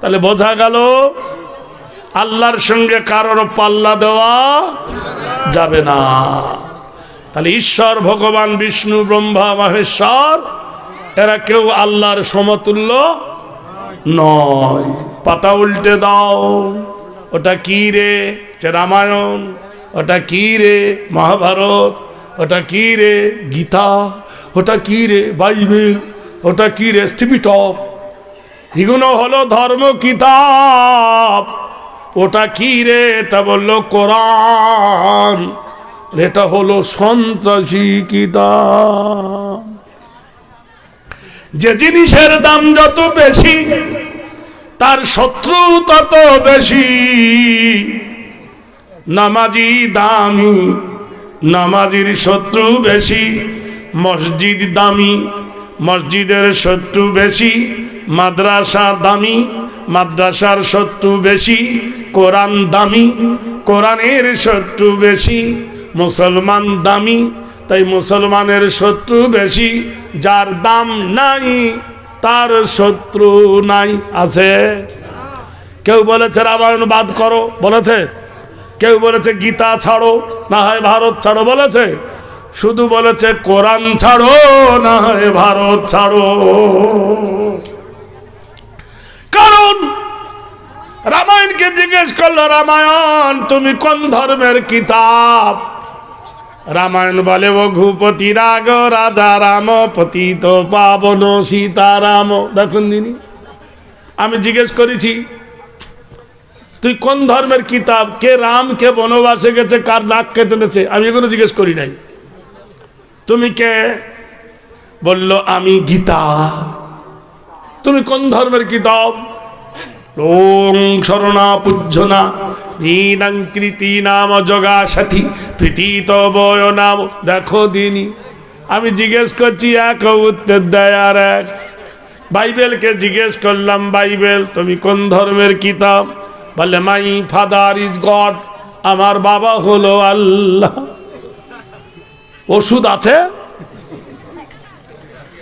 তাহলে বোঝা গেল আল্লাহর সঙ্গে কারোর পাল্লা দেওয়া যাবে না। তাহলে ঈশ্বর, ভগবান, বিষ্ণু, ব্রহ্মা, মহেশ্বর, এরা কেউ আল্লাহর সমতুল্য নয়। পাতা উল্টে দাও। ওটা কি রে? যে রামায়ণ। ওটা কি রে? মহাভারত। ওটা কি রে? গীতা। ওটা কি রে? বাইবেল। ওটা কি রে? স্টিপিটপ এগুলো হলো ধর্ম কিতাব। ওটা কি রে? তা বলল, কোরআন। এটা হলো সন্ত্রাসী কিতাব। যে জিনিসের দাম যত বেশি, তার শত্রু তত বেশি। নামাজি দামি, নামাজির শত্রু বেশি, মসজিদ দামি, মসজিদের শত্রু বেশি। মাদ্রাসা দামি, মাদ্রাসার শত্রু বেশি, কোরআন দামি, কোরআনের শত্রু বেশি, মুসলমান দামি, তাই মুসলমানের শত্রু বেশি, যার দাম নাই, তার শত্রু নাই, আছে। কেউ বলেছে, রামায়ণ বাদ করো বলেছে। কেউ বলেছে, গীতা ছাড়ো না হয় ভারত ছাড়ো, বলেছে। শুধু বলেছে, কোরআন ছাড়ো, না হয় ভারত ছাড়ো। রামায়ণকে জিজ্ঞেস করল, রামায়ণ, তুমি কোন ধর্মের কিতাব? রামায়ণ বলে, ও ঘুপতি রাগ, রাজা রাম, পতিত পাবন, সীতারাম। দেখুন দিনি আমি জিজ্ঞেস করেছি, তুই কোন ধর্মের কিতাব? কে রাম, কে বনবাসে গেছে, কার নাক কেটে এনেছে আমি এগুলো জিজ্ঞেস করি নাই। তুমি কে? বলল, আমি গীতা। তুমি কোন ধর্মের কিতাব? ওং শরণা পূজ্যনা ঋণাং কৃতি নাম জগা সাথী প্রীতিত বয় নাম দেখো দিনি আমি জিজ্ঞেস করছি, এক উত্তর দেয় আর এক। বাইবেলকে জিজ্ঞেস করলাম, বাইবেল, তুমি কোন ধর্মের কিতাব? বলে মাই ফাদার ইজ গড আমার বাবা হলো আল্লাহ। ওষুধ আছে?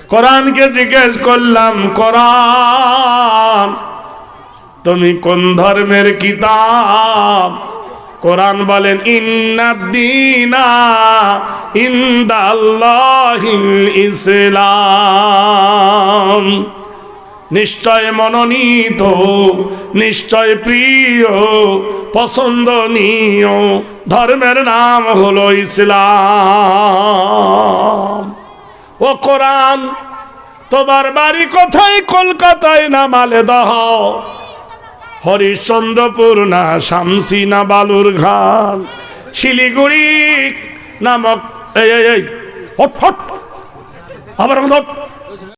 কোরআনকে জিজ্ঞেস করলাম, কোরআন তুমি কোন ধর্মের কিতাব? কোরআন বলেন ইন্দাল্লাহিল ইসলাম। নিশ্চয় মনোনীত, নিশ্চয় প্রিয়, পছন্দনীয় ধর্মের নাম হলো ইসলাম। ও কোরআন, তোমার বাড়ি কোথায়? কলকাতায় না মালেদহ? হরিশ্চন্দ্রপুর না শামসি না বালুর ঘাল শিলিগুড়ি নামক এই এই হট হট। আবার